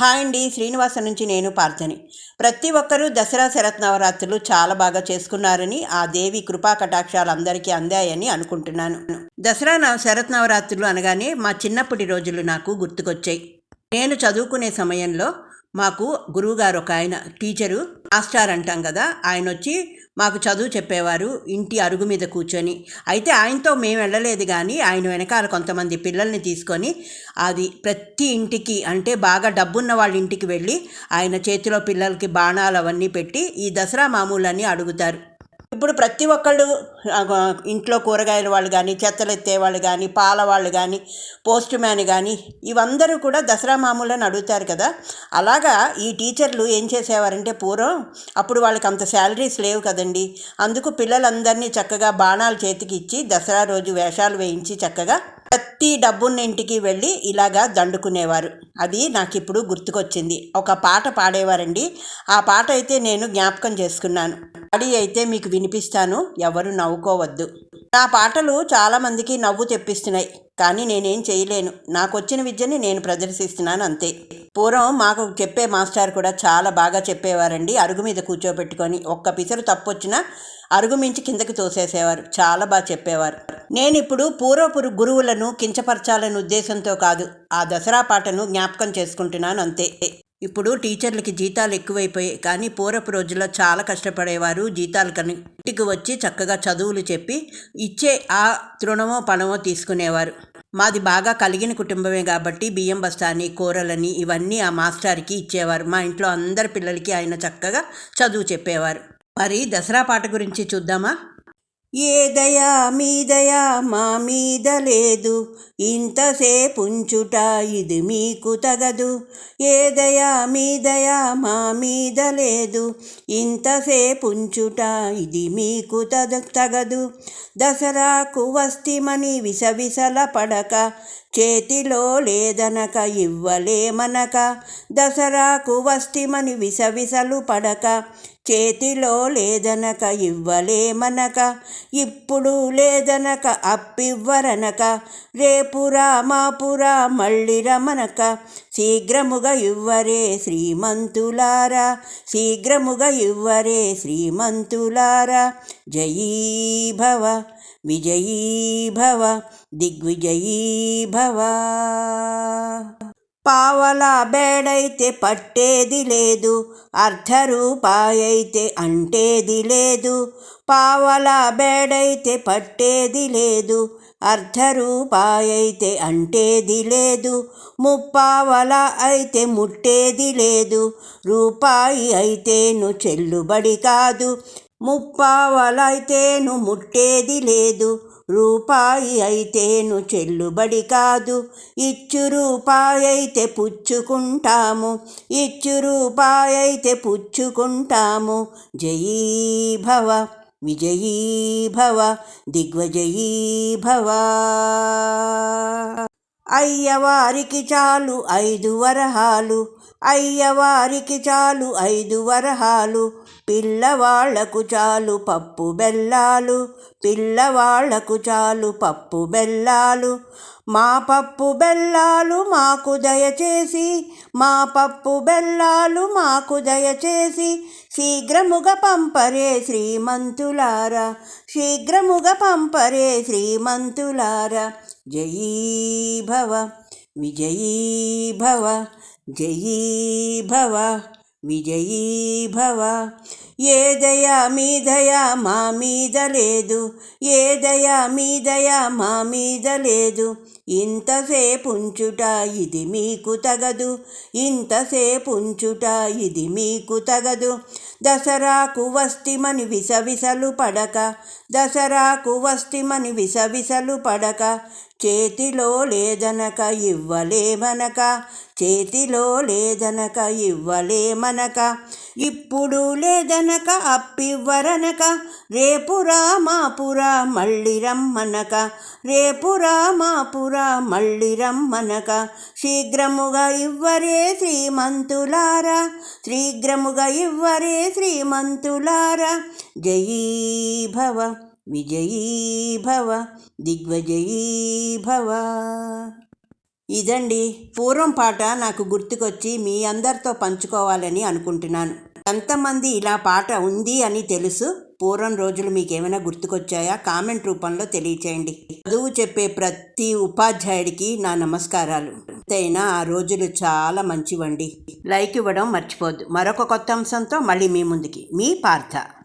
Hi అండి శ్రీనివాస నుంచి నేను పార్థని ప్రతి ఒక్కరూ దసరా శరత్నవరాత్రులు చాలా బాగా చేసుకున్నారని ఆ దేవి కృపా కటాక్షాలు అందరికీ అందాయని అనుకుంటున్నాను. దసరా నా శరత్నవరాత్రులు అనగానే మా చిన్నప్పటి రోజులు నాకు గుర్తుకొచ్చాయి. నేను చదువుకునే సమయంలో మాకు గురువుగారు ఒక ఆయన టీచరు మాస్టార్ అంటాం కదా ఆయన వచ్చి మాకు చదువు చెప్పేవారు ఇంటి అరుగు మీద కూర్చొని. అయితే ఆయనతో మేము వెళ్ళలేదు కానీ ఆయన వెనకాల కొంతమంది పిల్లల్ని తీసుకొని అది ప్రతి ఇంటికి అంటే బాగా డబ్బున్న వాళ్ళ ఇంటికి వెళ్ళి ఆయన చేతిలో పిల్లలకి బాణాలు అవన్నీ పెట్టి ఈ దసరా మామూలన్నీ అడుగుతారు. ఇప్పుడు ప్రతి ఒక్కళ్ళు ఇంట్లో కూరగాయల వాళ్ళు కానీ చెత్తలు ఎత్తే వాళ్ళు కానీ పాల వాళ్ళు కానీ పోస్ట్ మ్యాన్ కానీ ఇవందరూ కూడా దసరా మామూలని అడుగుతారు కదా. అలాగా ఈ టీచర్లు ఏం చేసేవారంటే పూర్వం అప్పుడు వాళ్ళకి అంత శాలరీస్ లేవు కదండి. అందుకు పిల్లలందరినీ చక్కగా బాణాలు చేతికి ఇచ్చి దసరా రోజు వేషాలు వేయించి చక్కగా ప్రతి డబ్బున్నింటికి వెళ్ళి ఇలాగా దండుకునేవారు. అది నాకు ఇప్పుడు గుర్తుకొచ్చింది. ఒక పాట పాడేవారండి. ఆ పాట అయితే నేను జ్ఞాపకం చేసుకున్నాను. పాడి అయితే మీకు వినిపిస్తాను. ఎవరు నవ్వుకోవద్దు. నా పాటలు చాలామందికి నవ్వు తెప్పిస్తున్నాయి కానీ నేనేం చేయలేను. నాకు వచ్చిన విద్యని నేను ప్రదర్శిస్తున్నాను అంతే. పూర్వం మాకు చెప్పే మాస్టర్ కూడా చాలా బాగా చెప్పేవారండి. అరుగు మీద కూర్చోబెట్టుకొని ఒక్క పిసరు తప్పొచ్చినా అరుగు మించి కిందకి తోసేసేవారు. చాలా బాగా చెప్పేవారు. నేను ఇప్పుడు పూర్వపు గురువులను కించపరచాలనే ఉద్దేశంతో కాదు ఆ దసరా పాటను జ్ఞాపకం చేసుకుంటున్నాను అంతే. ఇప్పుడు టీచర్లకి జీతాలు ఎక్కువైపోయాయి. కానీ పూర్వపు రోజుల్లో చాలా కష్టపడేవారు జీతాలు కని ఇంటికి వచ్చి చక్కగా చదువులు చెప్పి ఇచ్చే ఆ తృణమో పణమో తీసుకునేవారు. మాది బాగా కలిగిన కుటుంబమే కాబట్టి బియ్యం బస్తాని కూరలని ఇవన్నీ ఆ మాస్టర్కి ఇచ్చేవారు. మా ఇంట్లో అందరి పిల్లలకి ఆయన చక్కగా చదువు చెప్పేవారు. మరి దసరా పాట గురించి చూద్దామా? ఏ దయా మీ దయా మా మీద లేదు. ఇంతసేపుంచుట ఇది మీకు తగదు. ఏ దయా మీ దయా మా మీద లేదు. ఇంతసేపుంచుట ఇది మీకు తద తగదు. దసరాకు వస్తిమని విసవిసల పడక. చేతిలో లేదనక ఇవ్వలేమనక. దసరాకు వస్తిమని విసవిసలు పడక. చేతిలో లేదనక ఇవ్వలేమనక ఇప్పుడు లేదనక అప్పివ్వరనక రేపురా మాపురా మళ్ళీ రమనక శీఘ్రముగా ఇవ్వరే శ్రీమంతులారా శీఘ్రముగా ఇవ్వరే శ్రీమంతులారా. జయీ భవ విజయీ భవ దిగ్విజయీ భవ. పావల బేడైతే పట్టేది లేదు అర్ధ రూపాయైతే అంటేది లేదు. పావల బేడైతే పట్టేది లేదు అర్ధ రూపాయైతే అంటేది లేదు. ముప్పావల అయితే ముట్టేది లేదు రూపాయి అయితేను చెల్లుబడి కాదు. ముప్పావలైతేను ముట్టేది లేదు రూపాయి అయితేను చెల్లుబడి కాదు. ఇచ్చు రూపాయి అయితే పుచ్చుకుంటాము. ఇచ్చు రూపాయి అయితే పుచ్చుకుంటాము. జయీ భవ విజయీ భవ దిగ్వజయీ భవ. అయ్యవారికి చాలు ఐదు వరహాలు. అయ్యవారికి చాలు ఐదు వరహాలు. పిల్లవాళ్ళకు చాలు పప్పు బెల్లాలు పిల్లవాళ్ళకు చాలు పప్పు బెల్లాలు. మా పప్పు బెల్లాలు మాకు దయచేసి మా పప్పు బెల్లాలు మాకు దయచేసి శీఘ్రముగా పంపరే శ్రీమంతులారా శీఘ్రముగా పంపరే శ్రీమంతులారా. జయీ భవ విజయీ భవ జయీ భవ. విజయీ భవ ఏ దయా మీ దయా మా మీద లేదు. ఏ దయా మీ దయా మా మీద లేదు. ఇంతసేపుంచుట ఇది మీకు తగదు. ఇంతసేపుంచుట ఇది మీకు తగదు. దసరాకు వస్తిమని విసవిసలు పడక. దసరాకు వస్తిమని విసవిసలు పడక. చేతిలో లేదనక ఇవ్వలేమనక చేతిలో లేదనక ఇవ్వలేమనక ఇప్పుడు లేదనక అప్పివ్వరనక రేపురా మాపురా మళ్ళీ రమ్మనక రేపురా మాపురా మళ్ళీ రమ్మనక శీఘ్రముగా ఇవ్వరే శ్రీమంతులారా శీఘ్రముగా ఇవ్వరే శ్రీమంతులారా జయీ భవ. విజయీ భవ దిగ్విజయీ భవ ఇదండి. పూర్వం పాట నాకు గుర్తుకొచ్చి మీ అందరితో పంచుకోవాలని అనుకుంటున్నాను. ఎంతమంది ఇలా పాట ఉంది అని తెలుసు? పూర్వం రోజులు మీకు ఏమైనా గుర్తుకొచ్చాయా? కామెంట్ రూపంలో తెలియచేయండి. చదువు చెప్పే ప్రతి ఉపాధ్యాయుడికి నా నమస్కారాలు. అయినా ఆ రోజులు చాలా మంచివండి. లైక్ ఇవ్వడం మర్చిపోద్దు. మరొక కొత్త అంశంతో మళ్ళీ మీ ముందుకి. మీ పార్థ.